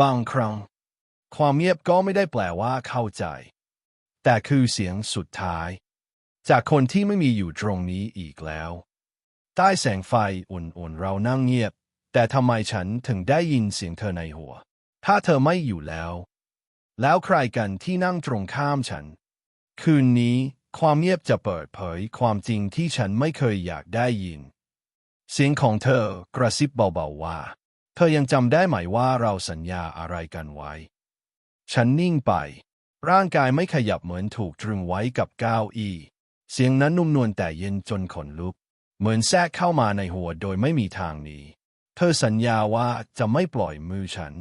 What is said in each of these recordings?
บางครั้ง ความเงียบก็ไม่ได้แปลว่าเข้าใจ แต่คือเสียงสุดท้าย จากคนที่ไม่มีอยู่ตรงนี้อีกแล้ว ใต้แสงไฟอุ่นๆเรานั่งเงียบ แต่ทำไมฉันถึงได้ยินเสียงเธอในหัว ถ้าเธอไม่อยู่แล้ว แล้วใครกันที่นั่งตรงข้ามฉัน คืนนี้ความเงียบจะเปิดเผยความจริงที่ฉันไม่เคยอยากได้ยิน เสียงของเธอกระซิบเบาๆว่า เธอยังจำได้ไหมว่าเราสัญญาอะไรกันไว้ ฉันนิ่งไป ร่างกายไม่ขยับเหมือนถูกตรึงไว้กับก้าวอี เสียงนั้นนุ่มนวลแต่เย็นจนขนลุก เหมือนแทรกเข้ามาในหัวโดยไม่มีทางหนีเธอสัญญาว่าจะไม่ปล่อยมือฉัน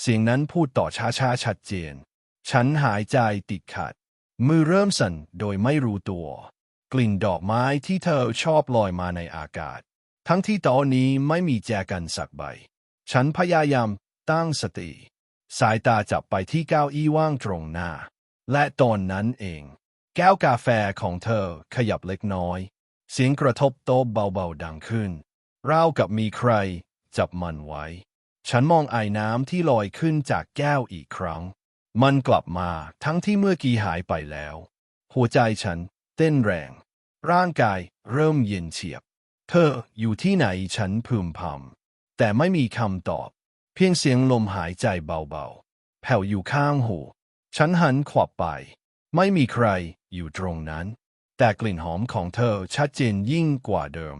เสียงนั้นพูดต่อช้าๆชัดเจน ฉันหายใจติดขัด มือเริ่มสั่นโดยไม่รู้ตัว กลิ่นดอกไม้ที่เธอชอบลอยมาในอากาศ ทั้งที่ตอนนี้ไม่มีแจกันสักใบ ฉันพยายามตั้งสติ สายตาจับไปที่เก้าอี้ว่างตรงหน้า และตอนนั้นเอง แก้วกาแฟของเธอขยับเล็กน้อย เสียงกระทบโต๊ะเบาๆดังขึ้นราวกับมีใครจับมันไว้ ฉันมองไอ้น้ำที่ลอยขึ้นจากแก้วอีกครั้ง มันกลับมาทั้งที่เมื่อกี้หายไปแล้ว หัวใจฉันเต้นแรง ร่างกายเริ่มเย็นเฉียบ เธออยู่ที่ไหนฉันพึมพำแต่ไม่มีคำตอบ เพียงเสียงลมหายใจเบาๆ แผ่วอยู่ข้างหู ฉันหันขวับไป ไม่มีใครอยู่ตรงนั้น แต่กลิ่นหอมของเธอชัดเจนยิ่งกว่าเดิม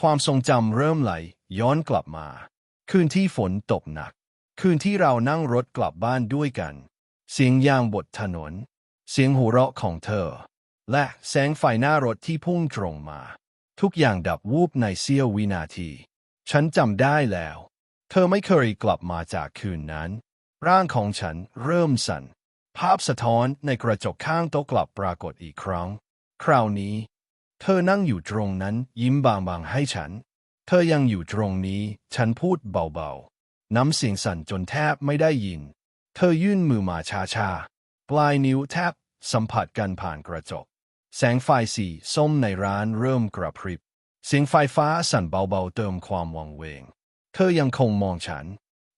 ความทรงจำเริ่มไหล ย้อนกลับมา คืนที่ฝนตกหนัก คืนที่เรานั่งรถกลับบ้านด้วยกัน เสียงยางบนถนน เสียงหัวเราะของเธอ และแสงไฟหน้ารถที่พุ่งตรงมา ทุกอย่างดับวูบในเสี้ยววินาที ฉันจำได้แล้ว เธอไม่เคยกลับมาจากคืนนั้น ร่างของฉันเริ่มสั่น ภาพสะท้อนในกระจกข้างโต๊ะกลับปรากฏอีกครั้ง คราวนี้ เธอนั่งอยู่ตรงนั้นยิ้มบางๆให้ฉัน เธอยังอยู่ตรงนี้ ฉันพูดเบาๆ น้ำเสียงสั่นจนแทบไม่ได้ยิน เธอยื่นมือมาช้าๆ ปลายนิ้วแทบสัมผัสกันผ่านกระจก แสงไฟสีส้มในร้านเริ่มกระพริบ เสียงไฟฟ้าสั่นเบาๆเติมความวังเวง เธอยังคงมองฉัน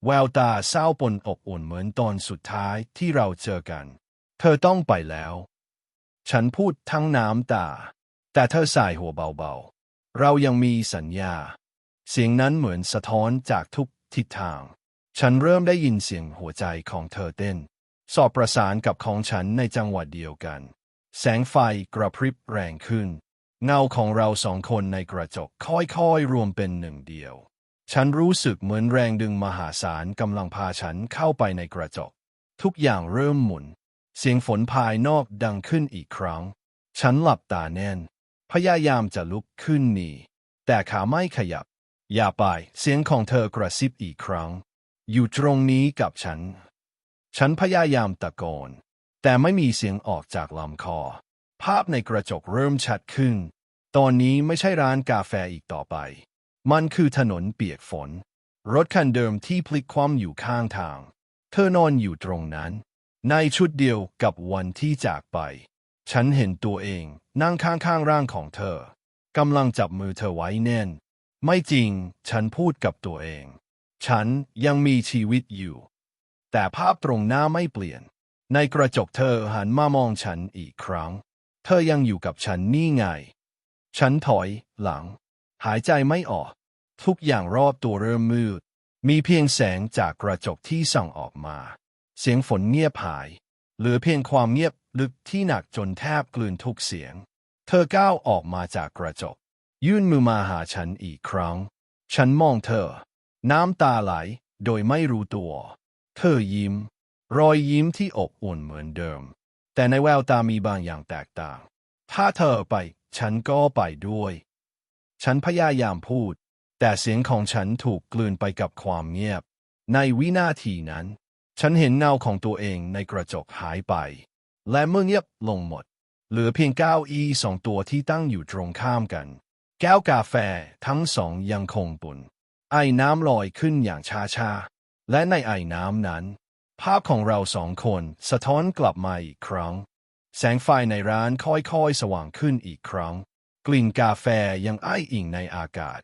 แววตาเศร้าปนอบอุ่นเหมือนตอนสุดท้ายที่เราเจอกัน เธอต้องไปแล้ว ฉันพูดทั้งน้ำตา แต่เธอสายหัวเบาๆ เรายังมีสัญญา เสียงนั้นเหมือนสะท้อนจากทุกทิศทาง ฉันเริ่มได้ยินเสียงหัวใจของเธอเต้น สอบประสานกับของฉันในจังหวะเดียวกัน แสงไฟกระพริบแรงขึ้น เงาของเราสองคนในกระจกค่อยๆ รวมเป็นหนึ่งเดียว ฉันรู้สึกเหมือนแรงดึงมหาศาลกำลังพาฉันเข้าไปในกระจก ทุกอย่างเริ่มหมุน เสียงฝนภายนอกดังขึ้นอีกครั้ง ฉันหลับตาแน่น พยายามจะลุกขึ้นหนีแต่ขาไม่ขยับ อย่าไป เสียงของเธอกระซิบอีกครั้ง อยู่ตรงนี้กับฉัน ฉันพยายามตะโกน แต่ไม่มีเสียงออกจากลำคอ ภาพในกระจกเริ่มชัดขึ้น ตอนนี้ไม่ใช่ร้านกาแฟอีกต่อไป มันคือถนนเปียกฝน รถคันเดิมที่พลิกคว่ำอยู่ข้างทาง เธอนอนอยู่ตรงนั้น ในชุดเดียวกับวันที่จากไป ฉันเห็นตัวเองนั่งข้างๆร่างของเธอกำลังจับมือเธอไว้แน่น ไม่จริง ฉันพูดกับตัวเอง ฉันยังมีชีวิตอยู่ แต่ภาพตรงหน้าไม่เปลี่ยน ในกระจกเธอหันมามองฉันอีกครั้ง เธอยังอยู่กับฉันนี่ไง ฉันถอยหลัง หายใจไม่ออก ทุกอย่างรอบตัวเริ่มมืด มีเพียงแสงจากกระจกที่ส่องออกมา เสียงฝนเงียบหาย เหลือเพียงความเงียบลึกที่หนักจนแทบกลืนทุกเสียง เธอก้าวออกมาจากกระจก ยื่นมือมาหาฉันอีกครั้ง ฉันมองเธอ น้ำตาไหลโดยไม่รู้ตัว เธอยิ้ม รอยยิ้มที่อบอุ่นเหมือนเดิม แต่ในแววตามีบางอย่างแตกต่าง ถ้าเธอไป ฉันก็ไปด้วย ฉันพยายามพูด แต่เสียงของฉันถูกกลืนไปกับความเงียบ ในวินาทีนั้น ฉันเห็นเงาของตัวเองในกระจกหายไป และเมื่อเงียบลงหมด เหลือเพียงเก้าอี้สองตัวที่ตั้งอยู่ตรงข้ามกัน แก้วกาแฟทั้งสองยังคงปุ่น ไอ้น้ำลอยขึ้นอย่างช้าๆและในไอ้น้ำนั้น ภาพของเราสองคนสะท้อนกลับมาอีกครั้ง แสงไฟในร้านค่อยๆ สว่างขึ้นอีกครั้ง กลิ่นกาแฟยังไออิ่งในอากาศ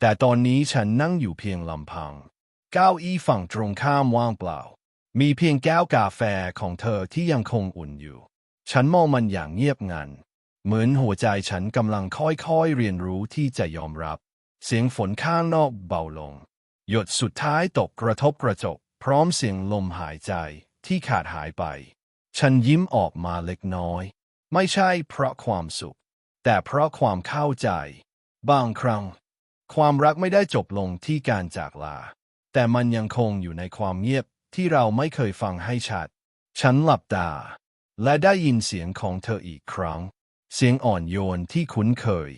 แต่ตอนนี้ฉันนั่งอยู่เพียงลำพัง เก้าอี้ฝั่งตรงข้ามว่างเปล่า มีเพียงแก้วกาแฟของเธอที่ยังคงอุ่นอยู่ ฉันมองมันอย่างเงียบงัน เหมือนหัวใจฉันกำลังค่อยๆ เรียนรู้ที่จะยอมรับ เสียงฝนข้างนอกเบาลง หยดสุดท้ายตกกระทบกระจก พร้อมเสียงลมหายใจที่ขาดหายไป ฉันยิ้มออกมาเล็กน้อย ไม่ใช่เพราะความสุข แต่เพราะความเข้าใจ บางครั้ง ความรักไม่ได้จบลงที่การจากลา แต่มันยังคงอยู่ในความเงียบที่เราไม่เคยฟังให้ชัด ฉันหลับตา และได้ยินเสียงของเธออีกครั้ง เสียงอ่อนโยนที่คุ้นเคย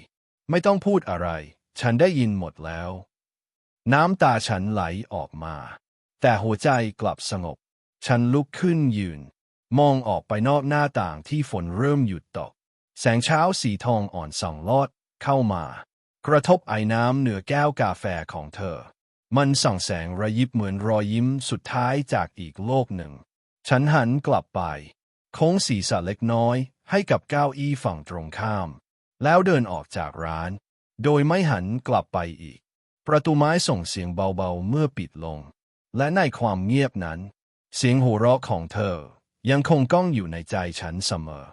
ไม่ต้องพูดอะไร ฉันได้ยินหมดแล้ว น้ำตาฉันไหลออกมา แต่หัวใจกลับสงบ ฉันลุกขึ้นยืน มองออกไปนอกหน้าต่างที่ฝนเริ่มหยุดตก แสงเช้าสีทองอ่อนส่องลอดเข้ามากระทบไอ้น้ำเหนือแก้วกาแฟของเธอ มันส่องแสงระยิบเหมือนรอยยิ้มสุดท้ายจากอีกโลกหนึ่ง ฉันหันกลับไป โค้งศีรษะเล็กน้อย ให้กับเก้าอี้ฝั่งตรงข้าม แล้วเดินออกจากร้าน โดยไม่หันกลับไปอีก ประตูไม้ส่งเสียงเบาๆเมื่อปิดลง และในความเงียบนั้น เสียงหัวเราะของเธอ ยังคงก้องอยู่ในใจฉันเสมอ